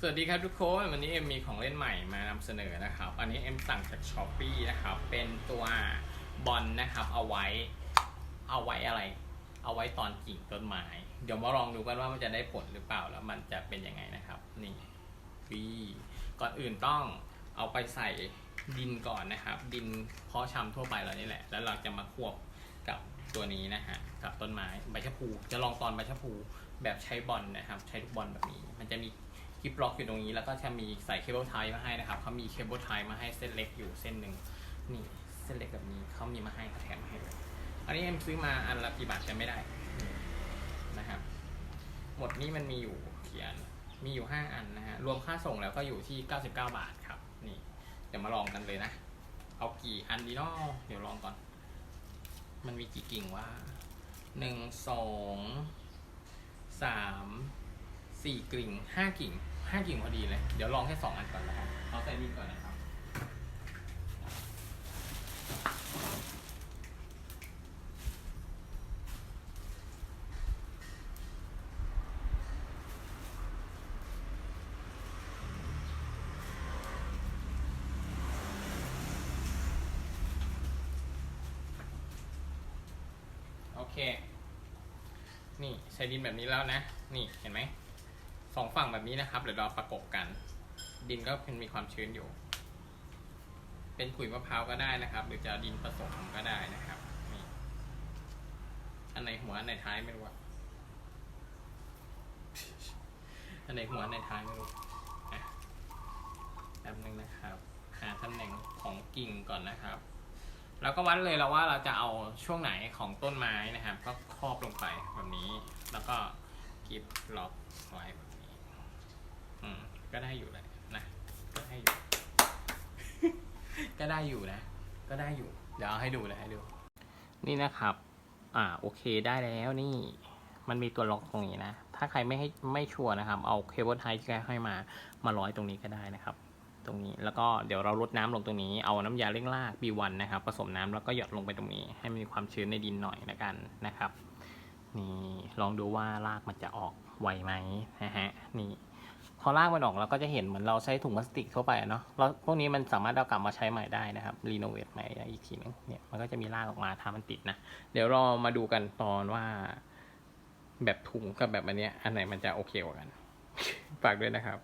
สวัสดีครับทุกคนวันนี้เอ็มมีของเล่นใหม่มานำเสนอนะครับ อันนี้เอ็มสั่งจากช้อปปีนะครับ เป็นตัวบอลนะครับ เอาไว้เอาไว้อะไร เอาไว้ตอนกิ่งต้นไม้เดี๋ยวมาลองดูกันว่ามันจะได้ผลหรือเปล่าแล้วมันจะเป็นยังไงนะครับ นี่วีก่อนอื่นต้องเอาไปใส่ดินก่อนนะครับ ดินเพาะชำทั่วไปเรานี่แหละ แล้วเราจะมาควบกับตัวนี้นะฮะกับต้นไม้ใบชะพูจะลองตอนใบชะพูแบบใช้บอลนะครับ ใช้ลูกบอลแบบนี้ มันจะมี คลิปล็อกอยู่ตรงนี้แล้วก็จะมีใส่เคเบิลไทมาให้นะครับเขามีเคเบิลไทมาให้เส้นเล็กอยู่เส้นหนึ่งนี่เส้นเล็กแบบนี้เขามีมาให้เขาแถมมาให้ด้วยอันนี้เอ็มซื้อมาอันละกี่บาทจำไม่ได้นะครับหมดนี้มันมีอยู่กี่อันมีอยู่ 5 อันนะฮะรวมค่าส่งแล้วก็อยู่ที่ 99 บาทครับนี่เดี๋ยวมาลองกันเลยนะ เอากี่อันดีเนาะเดี๋ยวลองก่อน มันมีกี่กิ่งว่าหนึ่งสอง สี่กิ่งห้ากิ่งห้ากิ่งพอดีเลย เดี๋ยวลองแค่สองอันก่อนนะครับเอาใส่ดินก่อนนะครับ โอเค นี่ใช้ดินแบบนี้แล้วนะ นี่เห็นไหม สองฝั่งแบบนี้นะครับเดี๋ยวเราประกบกัน ดินก็เป็นมีความชื้นอยู่ เป็นขุยมะพร้าวก็ได้นะครับ หรือจะดินผสมก็ได้นะครับนี่อันไหนหัวอันไหนท้ายไม่รู้อะอันไหนหัวอันไหนท้ายไม่รู้อะแป๊บนึงนะครับ หาตำแหน่งของกิ่งก่อนนะครับแล้วก็วัดเลยแล้วว่าเราจะเอาช่วงไหนของต้นไม้นะครับ ก็ครอบลงไปแบบนี้ แล้วก็กิบล็อกไว้แบบนี้ อืม ก็ได้อยู่แหละนะ ก็ได้อยู่ ก็ได้อยู่นะ ก็ได้อยู่ เดี๋ยวเอาให้ดูเลยให้ดู นี่นะครับ อ่าโอเคได้แล้วนี่ มันมีตัวล็อกตรงนี้นะ ถ้าใครไม่ให้ไม่ชัวร์นะครับ เอาเคเบิลไทที่ให้มามาร้อยตรงนี้ก็ได้นะครับ ตรงนี้แล้วก็เดี๋ยวเราลดน้ำลงตรงนี้เอาน้ำยาเร่งราก B1 นะครับผสมน้ำแล้วก็หยดลงไปตรงนี้ ให้มันมีความชื้นในดินหน่อยนะกันนะครับ นี่ลองดูว่ารากมันจะออกไวไหมนะฮะนี่ อลากมันออกเราก็จะเห็นเหมือนเราใช้ถุงพลาสติกทั่วไปเนาะแล้วพวกนี้มันสามารถเอากลับมาใช้ใหม่ได้นะครับรีโนเวทใหม่อีกทีนึงเนี่ยมันก็จะมีลากออกมาถ้ามันติดนะเดี๋ยวเรามาดูกันตอนว่า แบบถุงกับแบบอันเนี้ยอันไหนมันจะโอเคกว่ากัน ฝากด้วยนะครับ